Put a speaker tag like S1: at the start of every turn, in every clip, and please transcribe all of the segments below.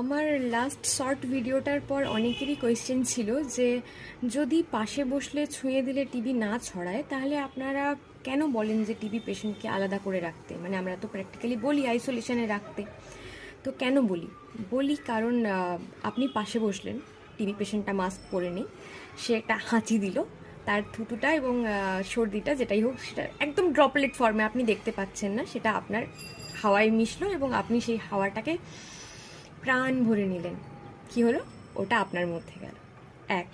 S1: আমার last short ভিডিওটার পর অনেকেরই কোয়েশ্চেন ছিল যে, যদি পাশে বসলে ছুঁয়ে দিলে টিবি না ছড়ায়, তাহলে আপনারা কেন বলেন যে টিবি পেশেন্টকে আলাদা করে রাখতে? মানে আমরা তো প্র্যাকটিক্যালি বলি আইসোলেশনে রাখতে। তো কেন বলি? বলি কারণ আপনি পাশে বসলেন টিবি পেশেন্টটা মাস্ক পরে নেই, সে একটা হাঁচি দিল, তার থুতুটা এবং সর্দিটা যেটাই হোক, সেটা একদম ড্রপলেট ফর্মে আপনি দেখতে পাচ্ছেন না, সেটা আপনার হাওয়ায় মিশলো এবং আপনি সেই হাওয়াটাকে প্রাণ ভরে নিলেন। কি হলো? ওটা আপনার মধ্যে গেল। এক।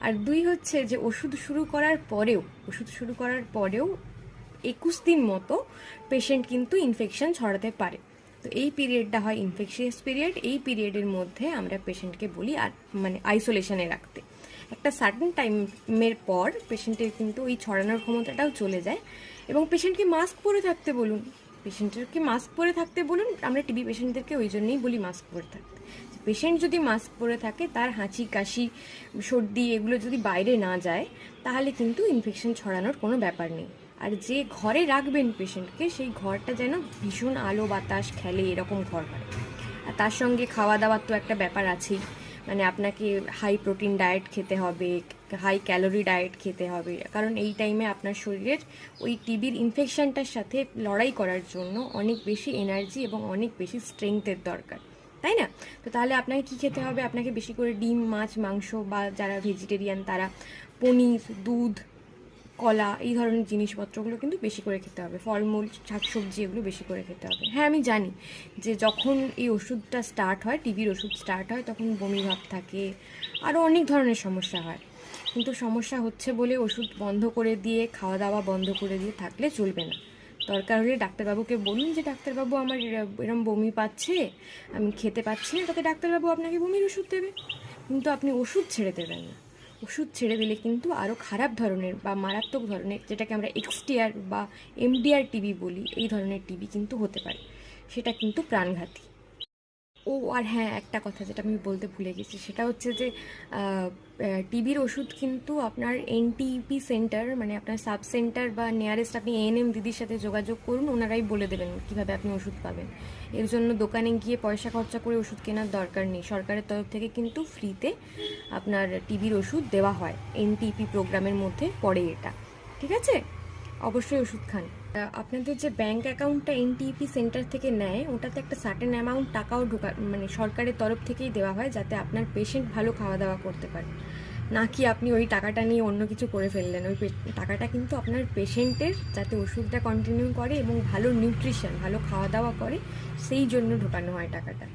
S1: আর দুই হচ্ছে যে ওষুধ শুরু করার পরেও, ওষুধ শুরু করার পরেও একুশ দিন মতো পেশেন্ট কিন্তু ইনফেকশন ছড়াতে পারে। তো এই পিরিয়ডটা হয় ইনফেকশিয়াস পিরিয়ড এই পিরিয়ডের মধ্যে আমরা পেশেন্টকে বলি আর মানে আইসোলেশনে রাখতে। একটা সার্টেন টাইমের পর পেশেন্টের কিন্তু ওই ছড়ানোর ক্ষমতাটাও চলে যায়। এবং পেশেন্টকে মাস্ক পরে থাকতে বলুন। পেশেন্টেরকে মাস্ক পরে থাকতে বলুন? আমরা টিবি পেশেন্টদেরকে ওই জন্যই বলি মাস্ক পরে থাকতে। পেশেন্ট যদি মাস্ক পরে থাকে, তার হাঁচি, কাশি, সর্দি এগুলো যদি বাইরে না যায়, তাহলে কিন্তু ইনফেকশন ছড়ানোর কোনো ব্যাপার নেই। আর যে ঘরে রাখবেন পেশেন্টকে সেই ঘরটা যেন ভীষণ আলো বাতাস খেলে এরকম ঘর হয়। আর তার সঙ্গে খাওয়া দাওয়ার তো একটা ব্যাপার আছেই। মানে আপনাকে হাই প্রোটিন ডায়েট খেতে হবে হাই ক্যালোরি ডায়েট খেতে হবে। কারণ এই টাইমে আপনার শরীরের ওই টিবির ইনফেকশানটার সাথে লড়াই করার জন্য অনেক বেশি এনার্জি এবং অনেক বেশি স্ট্রেংথের দরকার। তাই না? তো তাহলে আপনাকে কী খেতে হবে? আপনাকে বেশি করে ডিম, মাছ, মাংস বা যারা ভেজিটেরিয়ান তারা পনির, দুধ কলা, এই ধরনের জিনিসপত্রগুলো কিন্তু বেশি করে খেতে হবে। ফলমূল, শাকসবজি এগুলো বেশি করে খেতে হবে। হ্যাঁ আমি জানি যে যখন এই ওষুধটা স্টার্ট হয় টিভির ওষুধ স্টার্ট হয়, তখন বমি ভাব থাকে আরও অনেক ধরনের সমস্যা হয়। কিন্তু সমস্যা হচ্ছে বলে ওষুধ বন্ধ করে দিয়ে খাওয়া দাওয়া বন্ধ করে দিয়ে থাকলে চলবে না। দরকার হলে ডাক্তারবাবুকে বলুন যে, ডাক্তারবাবু, আমার এরা- এরম বমি পাচ্ছে, আমি খেতে পাচ্ছি না। তাতে ডাক্তারবাবু আপনাকে বমির ওষুধ দেবে। কিন্তু আপনি ওষুধ ছেড়ে দেবেন না। ওষুধ ছেড়ে দিলে কিন্তু আরও খারাপ ধরনের বা মারাত্মক ধরনের, যেটাকে আমরা এক্সটিআর বা এমডিআর টিবি বলি, এই ধরনের টিবি কিন্তু হতে পারে। সেটা কিন্তু প্রাণঘাতী। ও, আর হ্যাঁ একটা কথা যেটা আমি বলতে ভুলে গেছি, সেটা হচ্ছে যে টিবির ওষুধ কিন্তু আপনার এনটিপি সেন্টার মানে আপনার সাব সেন্টার বা নিয়ারেস্ট আপনি এএনএম দিদির সাথে যোগাযোগ করুন, ওনারাই বলে দেবেন কীভাবে আপনি ওষুধ পাবেন। এর জন্য দোকানে গিয়ে পয়সা খরচা করে ওষুধ কেনার দরকার নেই। সরকারের তরফ থেকে কিন্তু ফ্রিতে আপনার টিবির ওষুধ দেওয়া হয়। এনটিপি প্রোগ্রামের মধ্যে পড়ে এটা। ঠিক আছে? অবশ্যই ওষুধ খান। আপনাদের যে ব্যাংক অ্যাকাউন্টটা এনটিপি সেন্টার থেকে নেয়, ওটাতে একটা সার্টেন অ্যামাউন্ট টাকাও ঢোকা মানে সরকারের তরফ থেকেই দেওয়া হয় যাতে আপনার পেশেন্ট ভালো খাওয়া দাওয়া করতে পারে। না কি আপনি ওই টাকাটা নিয়ে অন্য কিছু করে ফেললেন, ওই টাকাটা কিন্তু আপনার পেশেন্টের যাতে ওষুধটা কন্টিনিউ করে এবং ভালো নিউট্রিশন ভালো খাওয়া দাওয়া করে, সেই জন্য ঢোকানো হয় টাকাটা।